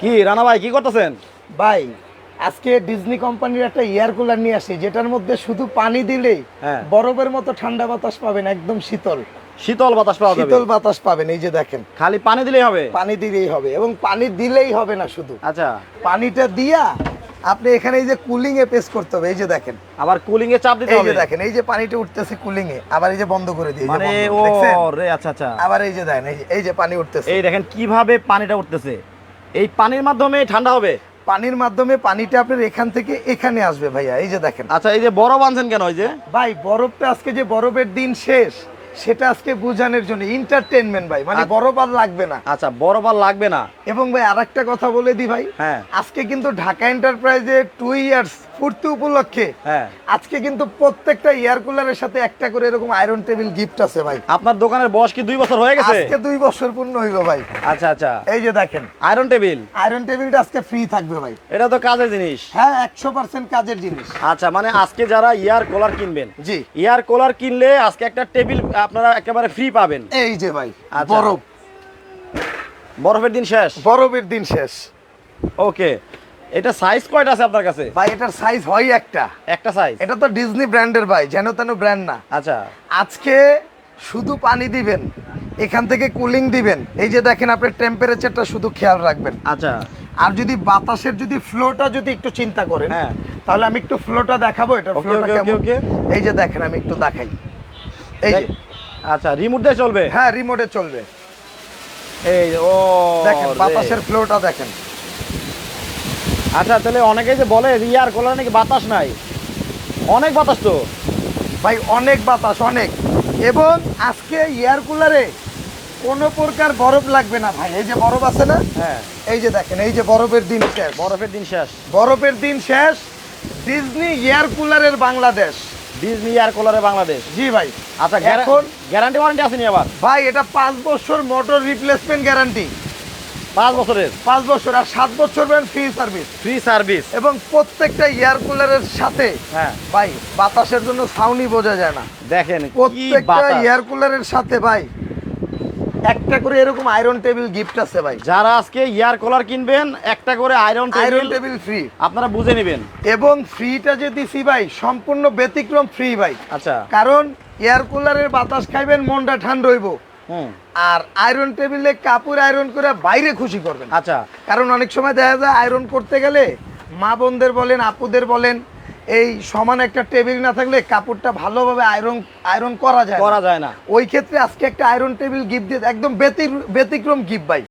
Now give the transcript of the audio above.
কি রানা ভাই কি করতেছেন? ভাই আজকে ডিজনি কোম্পানির একটা এয়ার কুলার নিয়ে আসি যেটার মধ্যে শুধু পানি দিলেই হ্যাঁ। বরফের মতো ঠান্ডা বাতাস পাবেন একদম শীতল। শীতল বাতাস পাওয়া যাবে। শীতল বাতাস পাবেন এই যে দেখেন। খালি পানি দিলেই হবে? পানি দিলেই হবে এবং পানি দিলেই হবে না শুধু। আচ্ছা। পানিটা দিয়া আপনি এখানে এই যে কুলিং এ পেস করতে হবে এই যে দেখেন। আবার কুলিং এ চাপ দিতে এই হবে? যে দেখেন এই যে পানিটা উঠতেছে কুলিং এ আবার এই যে বন্ধ করে দিয়ে মানে ও রে আচ্ছা আচ্ছা। আবার এই যে দেখেন এই যে এই যে পানি উঠতেছে। এই দেখেন কীভাবে পানিটা উঠতেছে? এই পানির মাধ্যমে ঠান্ডা হবে? পানির মাধ্যমে পানিটা আপনার এখান থেকে এখানে আসবে ভাইয়া এই যে দেখেন। আচ্ছা এই যে বরফ আনছেন কেন ওই যে? ভাই বরফটা আজকে যে বরফের দিন শেষ সেটা আজকে বোঝানোর জন্য এন্টারটেনমেন্ট ভাই মানে আচ্ছা। আর লাগবে না। আচ্ছা বড় বার লাগবে না। এবং ভাই আরেকটা কথা বলে দি ভাই হ্যাঁ। আজকে কিন্তু ঢাকা এন্টারপ্রাইজে টু ইয়ার্স পূর্তি উপলক্ষে হ্যাঁ। আজকে কিন্তু প্রত্যেকটা এয়ার কুলারের সাথে একটা করে এরকম আয়রন টেবিল গিফট আছে ভাই। আপনার দোকানের বয়স কি দুই বছর হয়ে গেছে? আজকে দুই বছর পূর্ণ হইব ভাই। আচ্ছা আচ্ছা। এই যে দেখেন আয়রন টেবিল আয়রন টেবিলটা আজকে ফ্রি থাকবে ভাই। এটা তো কাজের জিনিস। হ্যাঁ একশো পার্সেন্ট কাজের জিনিস। আচ্ছা মানে আজকে যারা ইয়ার কুলার কিনবেন জি। ইয়ার কুলার কিনলে আজকে একটা টেবিল আপনারা একেবারে ফ্রি পাবেন। এই যে ভাই আচ্ছা। বরফ। বরফের দিন শেষ? বরফের দিন শেষ। ওকে এটা সাইজ কয়টা আছে আপনার কাছে? ভাই এটার সাইজ হয় একটা। একটা সাইজ এটা তো ডিজনি ব্র্যান্ডের ভাই যেন তেন ব্র্যান্ড না। আচ্ছা। আজকে শুধু পানি দিবেন এখান থেকে কুলিং দিবেন। এই যে দেখেন আপনি টেম্পারেচারটা শুধু খেয়াল রাখবেন। আচ্ছা। আর যদি বাতাসের যদি ফ্লোটা যদি একটু চিন্তা করেন হ্যাঁ। তাহলে আমি একটু ফ্লোটা দেখাবো এটা ফ্লোটা কেমন? এই যে দেখেন আমি একটু দেখাই। এই যে। আচ্ছা রিমোট দিয়ে চলবে? হ্যাঁ রিমোটে চলবে। এই ও দেখেন বাতাসের ফ্লোটা দেখেন। আচ্ছা তাহলে অনেকে যে বলে ইয়ার কোলার নাকি বাতাস নাই? অনেক বাতাস তো। ভাই অনেক বাতাস অনেক। এবং আজকে এয়ার কুলারে কোনো প্রকার বরফ লাগবে না ভাই। এই যে বরফ আছে না হ্যাঁ। এই যে দেখেন এই যে বরফের দিন শেষ। বরফের দিন শেষ। বরফের দিন শেষ ডিজনি এয়ার কুলারের বাংলাদেশ। ডিজনি ইয়ার কোলারে বাংলাদেশ। জি ভাই। আচ্ছা এখন গ্যারান্টি ওয়ারেন্টি আসেনি আবার? ভাই এটা পাঁচ বছর মোটর রিপ্লেসমেন্ট গ্যারান্টি পাঁচ বছরের? পাঁচ বছর আর সাত বছর ফ্রি সার্ভিস ফ্রি সার্ভিস এবং প্রত্যেকটা এয়ার কুলারের সাথে হ্যাঁ। ভাই বাতাসের জন্য সাউন্ডই বোঝা যায় না। দেখেন প্রত্যেকটা এয়ার কুলারের সাথে ভাই একটা করে এরকম আয়রন টেবিল গিফট আছে ভাই। যারা আজকে ইয়ার কোলার কিনবেন একটা করে আয়রন আয়রন টেবিল ফ্রি আপনারা বুঝে নেবেন। এবং ফ্রিটা যে দিছি ভাই সম্পূর্ণ ব্যতিক্রম ফ্রি ভাই। আচ্ছা। কারণ এয়ার কুলারের বাতাস খাইবেন মনটা ঠান্ডা হইব। আর আয়রন টেবিলে কাপড় আয়রন করে বাইরে খুশি করবেন। আচ্ছা। কারণ অনেক সময় দেখা যায় আয়রন করতে গেলে মা বোনদের বলেন আপুদের বলেন এই সমান একটা টেবিল না থাকলে কাপড়টা ভালোভাবে আয়রন আয়রন করা যায় করা যায় না। ওই ক্ষেত্রে আজকে একটা আয়রন টেবিল গিফট দিয়ে একদম ব্যতি- ব্যতিক্রম গিফট ভাই।